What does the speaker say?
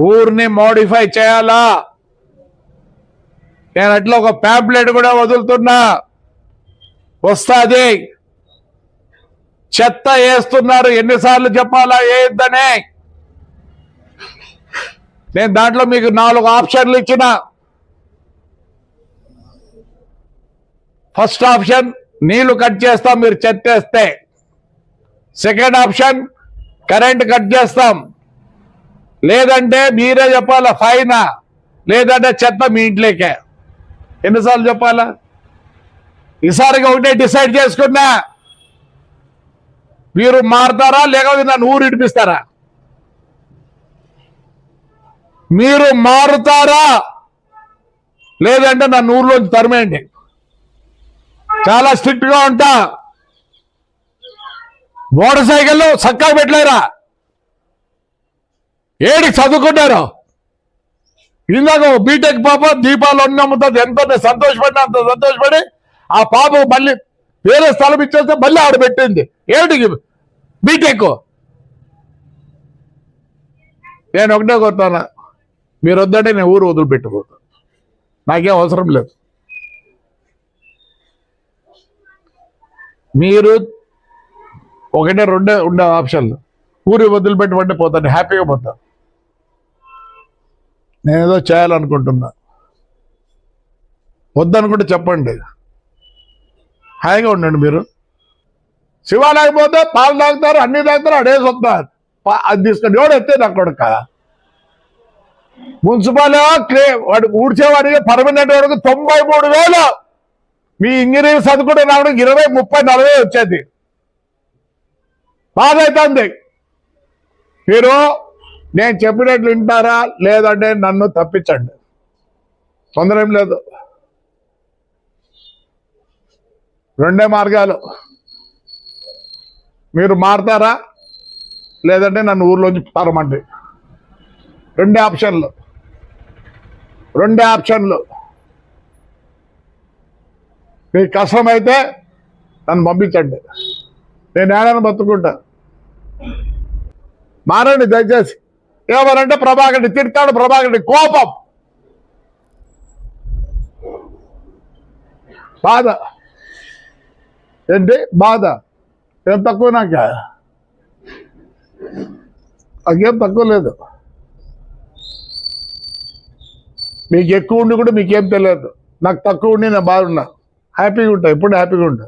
ఊరిని మోడిఫై చేయాలా? నేను అట్లా ఒక ప్యాంప్లెట్ కూడా వదులుతున్నా. వస్తాది. చెత్త వేస్తున్నారు. ఎన్నిసార్లు చెప్పాలా? వేయొద్దనే. నేను దాంట్లో మీకు నాలుగు ఆప్షన్లు ఇచ్చిన. ఫస్ట్ ఆప్షన్ నీళ్ళు కట్ చేస్తాం మీరు చెత్త వేస్తే. సెకండ్ ఆప్షన్ కరెంట్ కట్ చేస్తాం. లేదంటే మీరే చెప్పాలా ఫైనా? లేదంటే చెత్త మీ ఇంట్లోకే. ఎన్నిసార్లు చెప్పాలా? ఈసారిగా ఒకటే డిసైడ్ చేసుకున్నా. మీరు మారుతారా లేకపోతే నన్ను ఊరు ఇడిపిస్తారా? మీరు మారుతారా? లేదంటే నన్ను ఊర్లోంచి తరిమేయండి. చాలా స్ట్రిక్ట్గా ఉంటా. మోటార్ సైకిల్ చక్కగా పెట్టలేరా? ఏడికి చదువుకున్నారు? ఇందాక బీటెక్ పాప దీపాలు అన్ని అమ్ముతుంది. ఎంత సంతోషపడిన అంత సంతోషపడి ఆ పాప మళ్ళీ వేరే స్థలం ఇచ్చేస్తే మళ్ళీ ఆడ పెట్టింది. ఏమిటి బీటెక్? నేను ఒకటే కొడతాను మీరు వద్దంటే నేను ఊరు వదిలిపెట్టిపోతాను నాకేం అవసరం లేదు. మీరు ఒకటే రెండే ఉండే ఆప్షన్లు. ఊరి వదిలిపెట్టమంటే పోతాను. హ్యాపీగా పోతాను నేను ఏదో చేయాలనుకుంటున్నా. వద్దనుకుంటే చెప్పండి. హాయిగా ఉండండి మీరు. శివాలయం పోతే పాలు తాగుతారు అన్నీ తాగుతారు అడేసి వస్తారు అది తీసుకొని ఎవడు ఎత్తే నా కొడుక? మున్సిపల్ క్లే- వాడు ఊడ్చేవాడికి పర్మనెంట్ వరకు తొంభై మూడు వేలు. మీ ఇంజనీరింగ్ చదువుకుంటే రావడానికి ఇరవై ముప్పై నలభై వచ్చేది. బాధ అవుతుంది మీరు నేను చెప్పినట్లు వింటారా? లేదంటే నన్ను తప్పించండి. తొందర ఏం లేదు. రెండే మార్గాలు. మీరు మారతారా? లేదంటే నన్ను ఊర్లోంచి పారమండి. రెండే ఆప్షన్లు. రెండే ఆప్షన్లు. మీకు కష్టమైతే నన్ను పంపించండి. నేను ఏడైనా బతుకుంటా. మారండి దయచేసి. ఏమనంటే ప్రభాకర్ని తిడతాడు ప్రభాకర్ని కోపం. బాధ. ఏంటి? బాధ. ఏం తక్కువ నాక? నాకేం తక్కువ లేదు. మీకు ఎక్కువ ఉండి కూడా మీకేం తెలియదు. నాకు తక్కువ ఉండి నేను బాగున్నా హ్యాపీగా ఉంటా ఎప్పుడు హ్యాపీగా ఉంటా?